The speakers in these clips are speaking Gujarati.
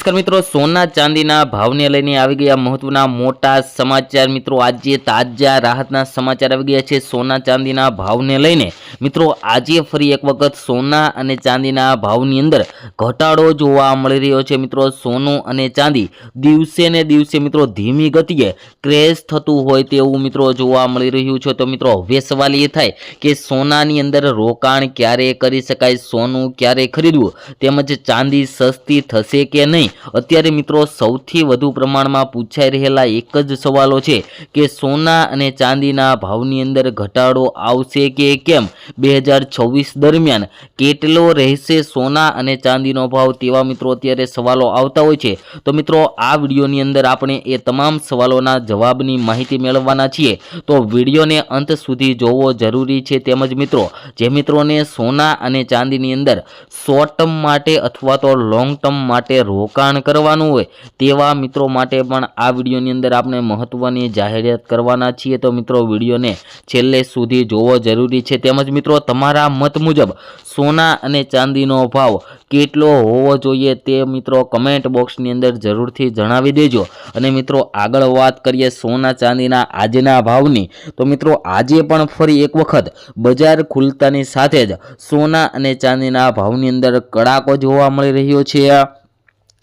નમસ્કાર મિત્રો, સોના ચાંદીના ભાવને લઈને આવી ગયા મહત્વના મોટા સમાચાર. મિત્રો, આજે તાજા રાહતના સમાચાર આવી ગયા છે સોના ચાંદીના ભાવને લઈને. મિત્રો, આજે ફરી એક વખત સોના અને ચાંદીના ભાવની અંદર ઘટાડો જોવા મળી રહ્યો છે. મિત્રો, સોનું અને ચાંદી દિવસે ને દિવસે મિત્રો ધીમી ગતિએ ક્રેશ થતું હોય તેવું મિત્રો જોવા મળી રહ્યું છે. તો મિત્રો, હવે સવાલ એ થાય કે સોનાની અંદર રોકાણ ક્યારે કરી શકાય? સોનું ક્યારે ખરીદવું? તેમજ ચાંદી સસ્તી થશે કે નહીં? અત્યારે મિત્રો સૌથી વધુ પ્રમાણમાં પૂછાઈ રહેલા એક જ સવાલો છે કે સોના અને ચાંદીના ભાવની અંદર ઘટાડો આવશે કે કેમ? બે દરમિયાન કેટલો રહેશે સોના અને ચાંદીનો ભાવ તેવા મિત્રો અત્યારે સવાલો આવતા હોય છે. તો મિત્રો, આ વિડીયોની અંદર આપણે એ તમામ સવાલોના જવાબની માહિતી મેળવવાના છીએ. તો વિડીયોને અંત સુધી જોવો જરૂરી છે તેમજ મિત્રો, જે મિત્રોને સોના અને ચાંદીની અંદર શોર્ટ ટર્મ માટે અથવા તો લોંગ ટર્મ માટે રોકાણ કરવાનું હોય તેવા મિત્રો માટે પણ આ વિડીયોની અંદર આપણે મહત્ત્વની જાહેરાત કરવાના છીએ. તો મિત્રો, વિડીયોને છેલ્લે સુધી જોવો જરૂરી છે. તેમજ મિત્રો, તમારા મત મુજબ સોના અને ચાંદીનો ભાવ કેટલો હોવો જોઈએ તે મિત્રો કમેન્ટ બોક્સની અંદર જરૂરથી જણાવી દેજો. અને મિત્રો, આગળ વાત કરીએ સોના, ચાંદીના આજના ભાવની. તો મિત્રો, આજે પણ ફરી એક વખત બજાર ખુલતાની સાથે જ સોના અને ચાંદીના ભાવની અંદર કડાકો જોવા મળી રહ્યો છે.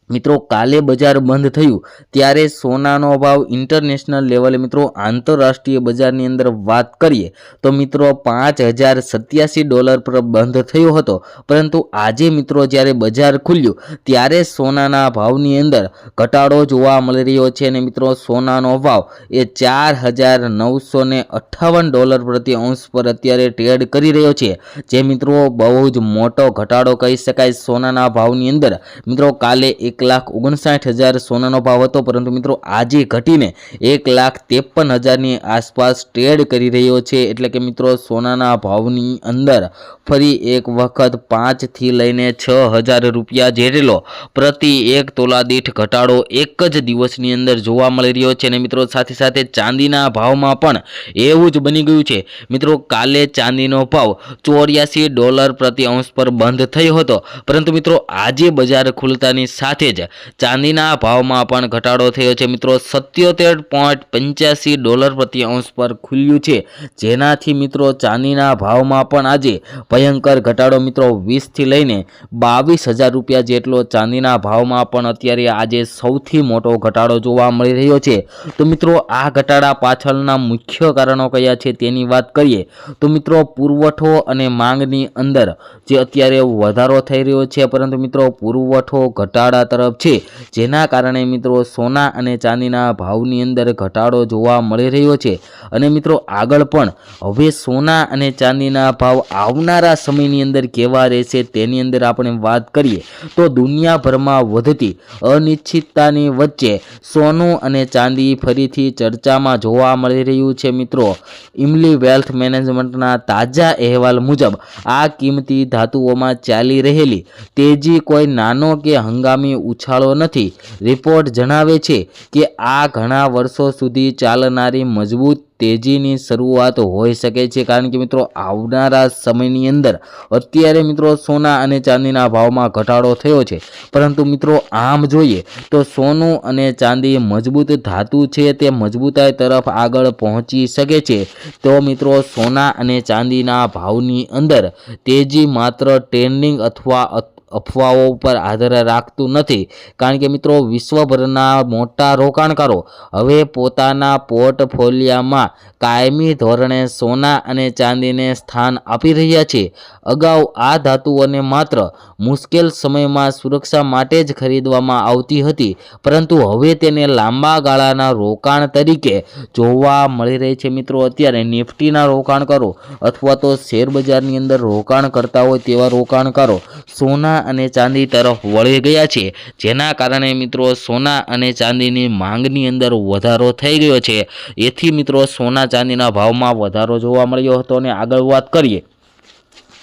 મિત્રો, કાલે બજાર બંધ થયું, ત્યારે સોનાનો ભાવ ઇન્ટરનેશનલ લેવલે મિત્રો, આંતરરાષ્ટ્રીય બજારની અંદર વાત કરીએ, તો મિત્રો, પાંચ હજાર સત્યાસી ડોલર પર બંધ થયો હતો. પરંતુ આજે મિત્રો, જ્યારે બજાર ખુલ્યું, ત્યારે સોનાના ભાવની અંદર ઘટાડો જોવા મળી રહ્યો છે અને મિત્રો, સોનાનો ભાવ એ ચાર હજાર નવસો ને અઠ્ઠાવન ડોલર પ્રતિ અંશ પર અત્યારે ટ્રેડ કરી રહ્યો છે. જે મિત્રો, બહુ જ મોટો ઘટાડો કહી શકાય સોનાના ભાવની અંદર. મિત્રો, કાલે એક એક લાખ ઓગણસાઠ હજાર સોનાનો ભાવ હતો. પરંતુ મિત્રો, આજે ઘટીને એક લાખ ત્રેપન હજારની આસપાસ ટ્રેડ કરી રહ્યો છે. એટલે કે મિત્રો, સોનાના ભાવની અંદર ફરી એક વખત પાંચથી લઈને છ હજાર રૂપિયા જેટલો પ્રતિ એક તોલા દીઠ ઘટાડો એક જ દિવસની અંદર જોવા મળી રહ્યો છે. અને મિત્રો, સાથે સાથે ચાંદીના ભાવમાં પણ એવું જ બની ગયું છે. મિત્રો, કાલે ચાંદીનો ભાવ ચોર્યાસી ડોલર પ્રતિ અંશ પર બંધ થયો હતો. પરંતુ મિત્રો, આજે બજાર ખુલતાની સાથે સાથે જ. ચાંદીના ભાવમાં પણ ઘટાડો થયો છે મિત્રો. સત્યોતેર પોઈન્ટ પંચ્યાસી ડોલર પ્રતિ અંશ પર ખુલ્યું છે. જેનાથી મિત્રો ચાંદીના ભાવમાં પણ આજે ભયંકર ઘટાડો મિત્રો. વીસથી લઈને બાવીસ હજાર રૂપિયા જેટલો ચાંદીના ભાવમાં પણ અત્યારે આજે સૌથી મોટો ઘટાડો જોવા મળી રહ્યો છે. તો મિત્રો, આ ઘટાડા પાછળના મુખ્ય કારણો કયા છે તેની વાત કરીએ. તો મિત્રો, પુરવઠો અને માંગની અંદર જે અત્યારે વધારો થઈ રહ્યો છે. પરંતુ મિત્રો, પુરવઠો ઘટાડા તરફ છે. જેના કારણે મિત્રો સોના અને ચાંદીના ભાવની અંદર ઘટાડો જોવા મળી રહ્યો છે. અને મિત્રો આગળ પણ હવે સોના અને ચાંદીના ભાવ આવનારા સમયની અંદર કેવા રહેશે તેની અંદર આપણે વાત કરીએ તો દુનિયાભરમાં વધતી અનિશ્ચિતતાની વચ્ચે સોનું અને ચાંદી ફરીથી ચર્ચામાં જોવા મળી રહ્યું છે મિત્રો. ઇમલી વેલ્થ મેનેજમેન્ટના તાજા અહેવાલ મુજબ આ કિંમતી ધાતુઓમાં ચાલી રહેલી તેજી કોઈ નાનો કે હંગામી ઉછાળો નથી. રિપોર્ટ જણાવે છે કે આ ઘણા વર્ષો સુધી ચાલનારી મજબૂત તેજીની શરૂઆત હોઈ શકે છે. કારણ કે મિત્રો, આવનારા સમયની અંદર અત્યારે મિત્રો સોના અને ચાંદીના ભાવમાં ઘટાડો થયો છે. પરંતુ મિત્રો, આમ જોઈએ તો સોનું અને ચાંદી મજબૂત ધાતુ છે તે મજબૂતાઈ તરફ આગળ પહોંચી શકે છે. તો મિત્રો, સોના અને ચાંદીના ભાવની અંદર તેજી માત્ર ટ્રેન્ડિંગ અથવા અફવાઓ ઉપર આધાર રાખતું નથી. કારણ કે મિત્રો, વિશ્વભરના મોટા રોકાણકારો હવે પોતાના પોર્ટફોલિયામાં કાયમી ધોરણે સોના અને ચાંદીને સ્થાન આપી રહ્યા છે. અગાઉ આ ધાતુઓને માત્ર મુશ્કેલ સમયમાં સુરક્ષા માટે જ ખરીદવામાં આવતી હતી, પરંતુ હવે તેને લાંબા ગાળાના રોકાણ તરીકે જોવા મળી રહી છે મિત્રો. અત્યારે નિફ્ટીના રોકાણકારો અથવા તો શેરબજારની અંદર રોકાણ કરતા હોય તેવા રોકાણકારો સોના અને ચાંદી તરફ વળી ગયા છે. જેના કારણે મિત્રો સોના અને ચાંદીની માંગની અંદર વધારો થઈ ગયો છે. એથી મિત્રો સોના ચાંદીના ભાવમાં વધારો જોવા મળ્યો હતો અને આગળ વાત કરીએ.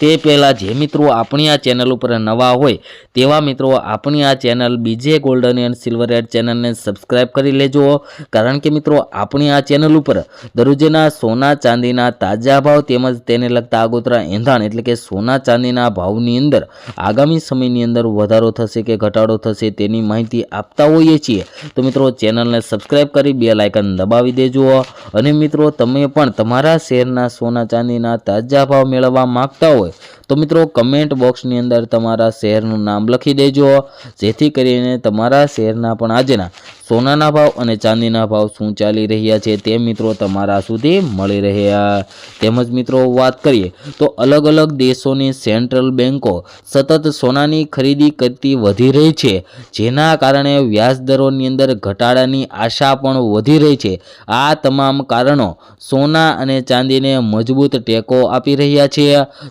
તે પહેલાં જે મિત્રો આપણી આ ચેનલ ઉપર નવા હોય, તેવા મિત્રો આપણી આ ચેનલ બીજે ગોલ્ડન એન્ડ સિલ્વર એડ ચેનલને સબસ્ક્રાઈબ કરી લેજો. કારણ કે મિત્રો, આપણી આ ચેનલ ઉપર દરરોજના સોના ચાંદીના તાજા ભાવ તેમજ તેને લગતા આગોતરા એંધાણ એટલે કે સોના ચાંદીના ભાવની અંદર આગામી સમયની અંદર વધારો થશે કે ઘટાડો થશે તેની માહિતી આપતા હોઈએ છીએ. તો મિત્રો, ચેનલને સબસ્ક્રાઈબ કરી બે લાયકન દબાવી દેજો. અને મિત્રો, તમે પણ તમારા શહેરના સોના ચાંદીના તાજા ભાવ મેળવવા માગતા હોય તો મિત્રો કમેન્ટ બોક્સની અંદર તમારા શહેરનું નામ લખી દેજો. જેથી કરીને તમારા શહેરના પણ આજના સોનાના ભાવ અને ચાંદીના ભાવ શું ચાલી રહ્યા છે તે મિત્રો તમારા સુધી મળી રહ્યા. તેમજ મિત્રો વાત કરીએ તો અલગ અલગ દેશોની સેન્ટ્રલ બેન્કો સતત સોનાની ખરીદી કરતી વધી રહી છે. જેના કારણે વ્યાજ દરોની અંદર ઘટાડાની આશા પણ વધી રહી છે. આ તમામ કારણો સોના અને ચાંદીને મજબૂત ટેકો આપી રહ્યા છે.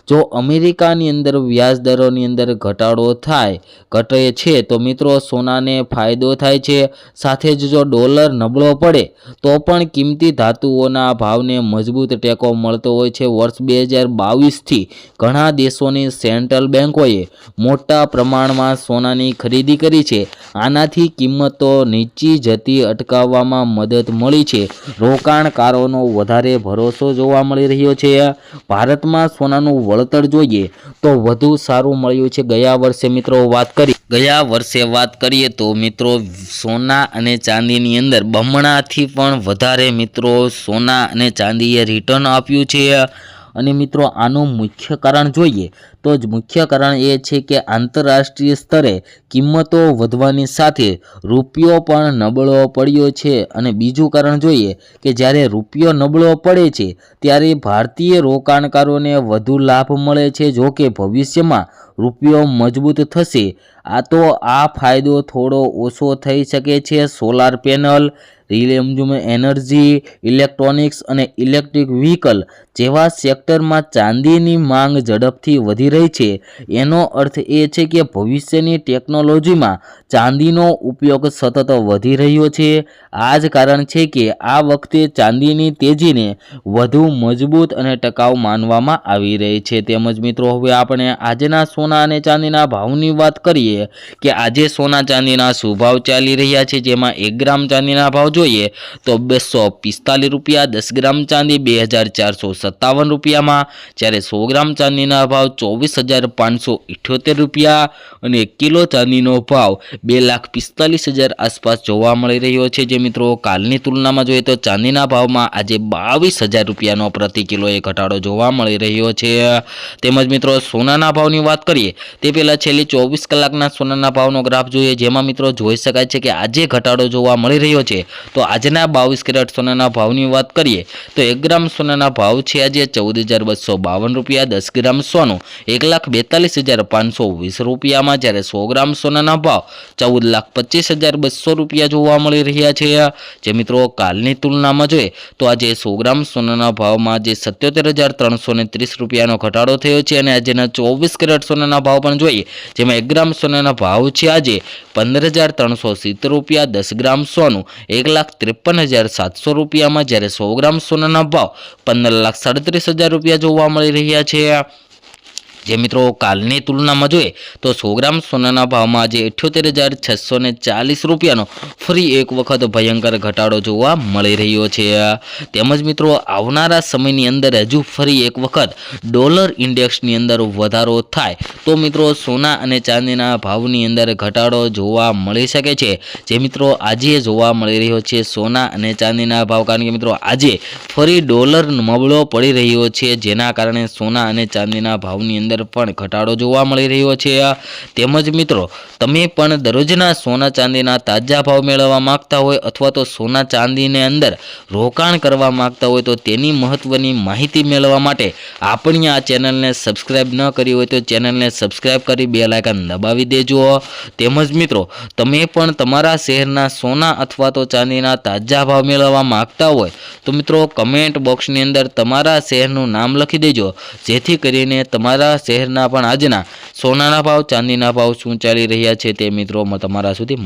જો અમેરિકાની અંદર વ્યાજ દરોની અંદર ઘટાડો થાય, ઘટે છે તો મિત્રો સોનાને ફાયદો થાય છે. સાથે જ જો ડોલર નબળો પડે, તો પણ કિંમતી ધાતુઓના ભાવને મજબૂત ટેકો મળતો હોય છે. વર્ષ બે હજાર બાવીસથી ઘણા દેશોની સેન્ટ્રલ બેન્કોએ મોટા પ્રમાણમાં સોનાની ખરીદી કરી છે. આનાથી કિંમતો નીચી જતી અટકાવવામાં મદદ મળી છે. રોકાણકારોનો વધારે ભરોસો જોવા મળી રહ્યો છે. ભારતમાં સોનાનું વળતર જોઈએ તો વધુ સારું મળ્યું છે. ગયા વર્ષે મિત્રો વાત કરી ગયા વર્ષે વાત કરીએ તો મિત્રો સોના અને ચાંદીની અંદર બમણાથી પણ વધારે મિત્રો સોના અને ચાંદીએ રિટર્ન આપ્યું છે. અને મિત્રો આનું મુખ્ય કારણ જોઈએ તો જ મુખ્ય કારણ એ છે કે આંતરરાષ્ટ્રીય સ્તરે કિંમતો વધવાની સાથે રૂપિયો પણ નબળો પડ્યો છે. અને બીજું કારણ જોઈએ કે જ્યારે રૂપિયો નબળો પડે છે, ત્યારે ભારતીય રોકાણકારોને વધુ લાભ મળે છે. જો કે ભવિષ્યમાં રૂપિયો મજબૂત થશે આ તો આ ફાયદો થોડો ઓછો થઈ શકે છે. સોલાર પેનલ રિલેમઝુમ એનર્જી, ઇલેક્ટ્રોનિક્સ અને ઇલેક્ટ્રિક વ્હીકલ જેવા સેક્ટરમાં ચાંદીની માંગ ઝડપથી વધી રહી છે. એનો અર્થ એ છે કે ભવિષ્યની ટેકનોલોજીમાં ચાંદીનો ઉપયોગ સતત વધી રહ્યો છે. આ જ કારણ છે કે આ વખતે ચાંદીની તેજીને વધુ મજબૂત અને ટકાઉ માનવામાં આવી રહી છે. તેમજ મિત્રો, હવે આપણે આજના સોના અને ચાંદીના ભાવની વાત કરીએ કે આજે સોના ચાંદીના શું ભાવ ચાલી રહ્યા છે? જેમાં એક ગ્રામ ચાંદીના ભાવ જોઈએ તો બસો પિસ્તાલીસ રૂપિયા, દસ ગ્રામ ચાંદી બે હજાર ચારસો સત્તાવન રૂપિયામાં. જ્યારે સો ગ્રામ ચાંદીના ભાવ ચોવીસ હજાર પાંચસો ઇઠ્યોતેર રૂપિયા અને કિલો ચાંદીનો ભાવ બે લાખ પિસ્તાલીસ હજાર આસપાસ જોવા મળી રહ્યો છે. જે મિત્રો કાલની તુલનામાં જોઈએ તો ચાંદીના ભાવમાં આજે બાવીસ હજાર રૂપિયાનો પ્રતિ કિલોએ ઘટાડો જોવા મળી રહ્યો છે. તેમજ મિત્રો સોનાના ભાવની વાત કરીએ, તે પહેલાં છેલ્લી ચોવીસ કલાકના સોનાના ભાવનો ગ્રાફ જોઈએ, જેમાં મિત્રો જોઈ શકાય છે કે આજે ઘટાડો જોવા મળી રહ્યો છે. તો આજના બાવીસ કેરેટ સોનાના ભાવની વાત કરીએ, તો એક ગ્રામ સોનાના ભાવ છે આજે ચૌદ રૂપિયા, દસ ગ્રામ સોનું એક લાખ રૂપિયામાં, જ્યારે સો ગ્રામ સોનાના ભાવ ચૌદ પચીસ હજાર બસો રૂપિયા જોવા મળી રહ્યા છે. જે મિત્રો કાલની તુલનામાં જોઈએ, તો આજે સો ગ્રામ સોનાના ભાવમાં આજે સત્યોતેર હજાર ત્રણસો ત્રીસ રૂપિયાનો ઘટાડો થયો છે. અને આજેના ચોવીસ કેરેટ સોનાના ભાવ પણ જોઈએ, જેમાં એક ગ્રામ સોનાના ભાવ છે આજે પંદર હજાર ત્રણસો સિત્તેર રૂપિયા, દસ ગ્રામ સોનું એક લાખ ત્રેપન હજાર સાતસો રૂપિયામાં જ્યારે સો ગ્રામ સોનાના ભાવ પંદર લાખ સાડત્રીસ હજાર રૂપિયા જોવા મળી રહ્યા છે. જે મિત્રો કાલની તુલનામાં જોઈએ તો સો ગ્રામ સોનાના ભાવમાં આજે અઠ્યોતેર હજાર છસો ને ચાલીસ રૂપિયાનો ફરી એક વખત ભયંકર ઘટાડો જોવા મળી રહ્યો છે. તેમજ મિત્રો આવનારા સમયની અંદર હજુ ફરી એક વખત ડોલર ઇન્ડેક્સની અંદર વધારો થાય તો મિત્રો સોના અને ચાંદીના ભાવની અંદર ઘટાડો જોવા મળી શકે છે. જે મિત્રો આજે જોવા મળી રહ્યો છે સોના અને ચાંદીના ભાવ કારણ કે મિત્રો આજે ફરી ડોલર નબળો પડી રહ્યો છે જેના કારણે સોના અને ચાંદીના ભાવની અંદર પણ ઘટાડો જોવા મળી રહ્યો છે તેમજ મિત્રો, તમે પણ દરરોજના સોના ચાંદીના તાજા ભાવ મેળવવા માંગતા હોય અથવા તો સોના ચાંદીને અંદર રોકાણ કરવા માંગતા હોય તો તેની મહત્વની માહિતી મેળવવા માટે આપણી આ ચેનલને સબસ્ક્રાઈબ ન કરી હોય તો ચેનલને સબસ્ક્રાઈબ કરી બે લાયકન દબાવી દેજો. તેમજ મિત્રો, તમે પણ તમારા શહેરના સોના અથવા તો ચાંદીના તાજા ભાવ મેળવવા માંગતા હોય તો મિત્રો, કમેન્ટ બોક્સની અંદર તમારા શહેરનું નામ લખી દેજો. જેથી કરીને તમારા શહેરના પણ આજના સોનાના ભાવ, ચાંદીના ભાવ શું ચાલી રહ્યા છે તે મિત્રો તમારા સુધી